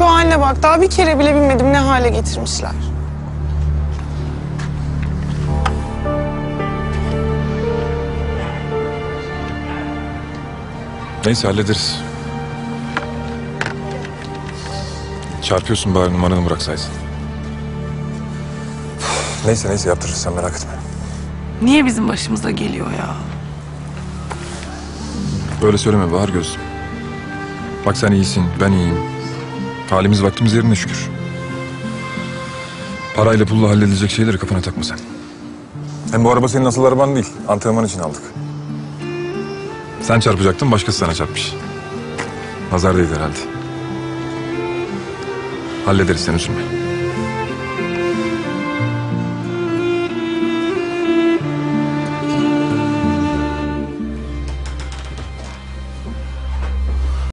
bak daha bir kere bile binmedim ne hale getirmişler. Neyse hallederiz. Çarpıyorsun bari numaranı bıraksaydın. Neyse neyse yaptırırız sen merak etme. Niye bizim başımıza geliyor ya? Böyle söyleme Bahar Gözlüm. Bak sen iyisin, ben iyiyim. Halimiz vaktimiz yerine şükür. Parayla pulla halledilecek şeyleri kafana takma sen. Hem bu araba senin asıl araban değil. Antrenman için aldık. Sen çarpacaktın, başkası sana çarpmış. Nazar değdi herhalde. Hallederiz sen üzülme.